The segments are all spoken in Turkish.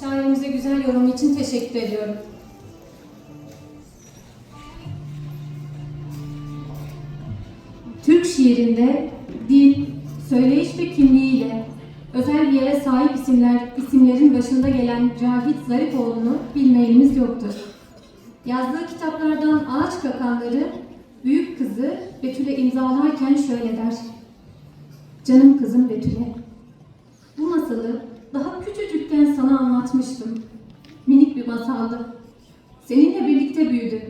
Şairimize güzel yorum için teşekkür ediyorum. Türk şiirinde dil, söyleyiş ve kimliğiyle özel bir yere sahip isimler, isimlerin başında gelen Cahit Zarifoğlu'nu bilmeyenimiz yoktur. Yazdığı kitaplardan Ağaç Kakanları, büyük kızı Betül'e imzalarken şöyle der. Canım kızım Betül'e, bu masalı sana anlatmıştım. Minik bir masaldı. Seninle birlikte büyüdü.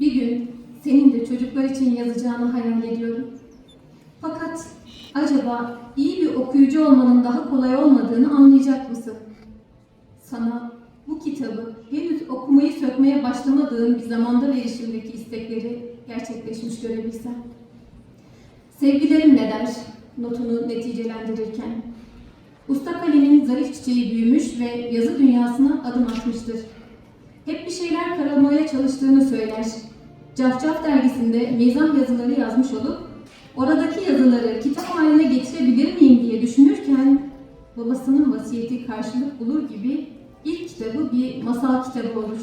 Bir gün senin de çocuklar için yazacağını hayal ediyorum. Fakat acaba iyi bir okuyucu olmanın daha kolay olmadığını anlayacak mısın? Sana bu kitabı henüz okumayı sökmeye başlamadığın bir zamanda verişimdeki istekleri gerçekleşmiş görebilsem. Sevgilerimle der notunu neticelendirirken. Usta kalemin zarif çiçeği büyümüş ve yazı dünyasına adım atmıştır. Hep bir şeyler karalamaya çalıştığını söyler. Cafcaf dergisinde mizah yazıları yazmış olup oradaki yazıları kitap haline getirebilir miyim diye düşünürken babasının vasiyeti karşılık bulur gibi ilk kitabı bir masal kitabı olur.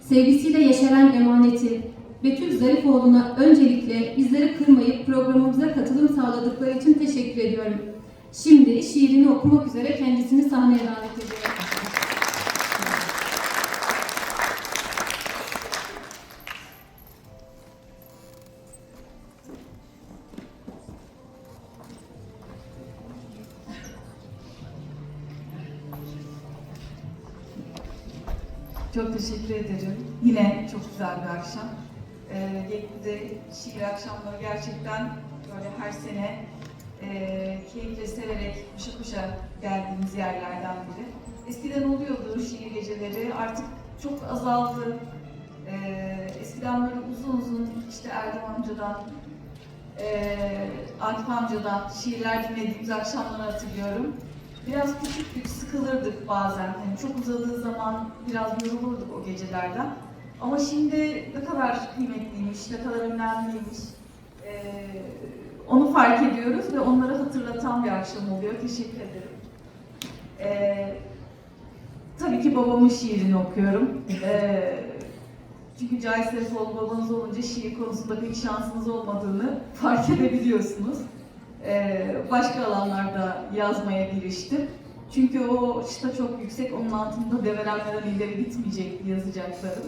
Sevgisiyle yeşeren emaneti, Betül Zarifoğlu'na öncelikle bizleri kırmayıp programımıza katılım sağladıkları için teşekkür ediyorum. Şimdi şiirini okumak üzere kendisini sahneye davet ediyorum. Çok teşekkür ederim. Yine çok güzel bir akşam. Ee, şiir akşamları gerçekten böyle her sene e, keyifle severek koşa koşa geldiğimiz yerlerden biri. Eskiden oluyordu şiir geceleri, artık çok azaldı. Ee, eskiden böyle uzun uzun işte Erdem amcadan, e, Akif amcadan şiirler dinlediğimiz akşamları hatırlıyorum. Biraz küçüktük, sıkılırdık bazen. Yani çok uzadığı zaman biraz yorulurduk o gecelerden. Ama şimdi ne kadar kıymetliymiş, ne kadar önemliymiş. Onu fark ediyoruz ve onları hatırlatan bir akşam oluyor. Teşekkür ederim. Ee, tabii ki babamın şiirini okuyorum. Ee, çünkü Cahit Sefoğlu babanız olunca şiir konusunda pek şansınız olmadığını fark edebiliyorsunuz. Ee, başka alanlarda yazmaya giriştim. Çünkü o çıta çok yüksek, onun altında develenmeden ileri gitmeyecekti yazacaklarım.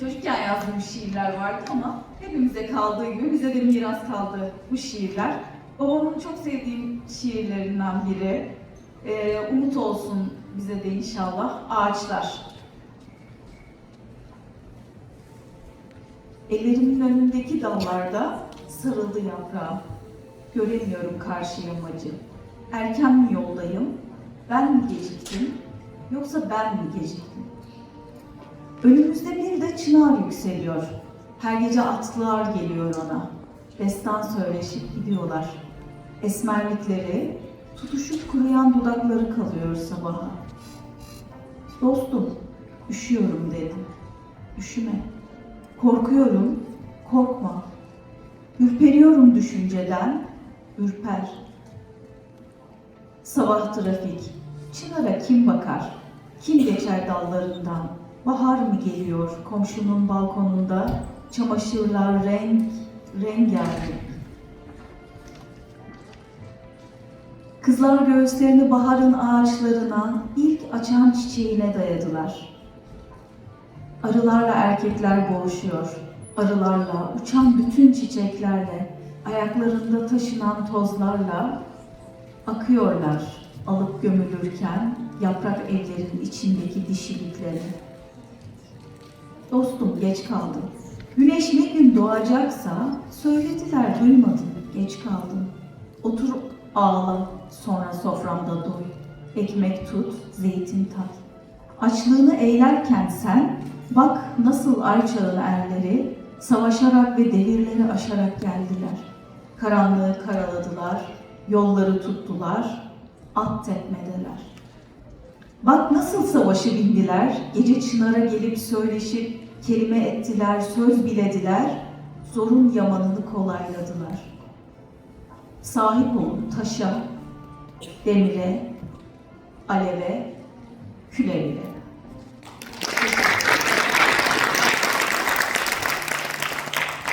Çocukken yazdığım şiirler vardı ama hepimize kaldığı gibi bize de miras kaldı bu şiirler. Babamın çok sevdiğim şiirlerinden biri. Ee, umut olsun bize de inşallah ağaçlar. Ellerimin önündeki dallarda sarıldı yaprağım. Göremiyorum karşı yamacı. Erken mi yoldayım? Ben mi geciktim? Yoksa ben mi geciktim? Önümüzde bir de çınar yükseliyor. Her gece atlılar geliyor ona. Destan söyleşip gidiyorlar. Esmerlikleri, tutuşup kuruyan dudakları kalıyor sabaha. Dostum, üşüyorum dedim. Üşüme. Korkuyorum, korkma. Ürperiyorum düşünceden, ürper. Sabah trafik, çınara kim bakar? Kim geçer dallarından? Bahar mı geliyor komşunun balkonunda? Çamaşırlar renk, rengarenk. Kızlar göğüslerini baharın ağaçlarına, ilk açan çiçeğine dayadılar. Arılarla erkekler boğuşuyor. Arılarla, uçan bütün çiçeklerle, ayaklarında taşınan tozlarla akıyorlar alıp gömülürken yaprak evlerin içindeki dişilikleri. Dostum geç kaldım. Güneş ne gün doğacaksa söylediler duymadım, geç kaldım. Otur ağla, sonra soframda doy. Ekmek tut, zeytin tat. Açlığını eğlerken sen, bak nasıl ay çağı erleri, savaşarak ve devirleri aşarak geldiler. Karanlığı karaladılar, yolları tuttular, at tepmedeler. Bak nasıl savaşı bindiler, gece çınara gelip söyleşip kelime ettiler, söz bilediler, zorun yamanını kolayladılar. Sahip olun taşa, demire, aleve, küleyle.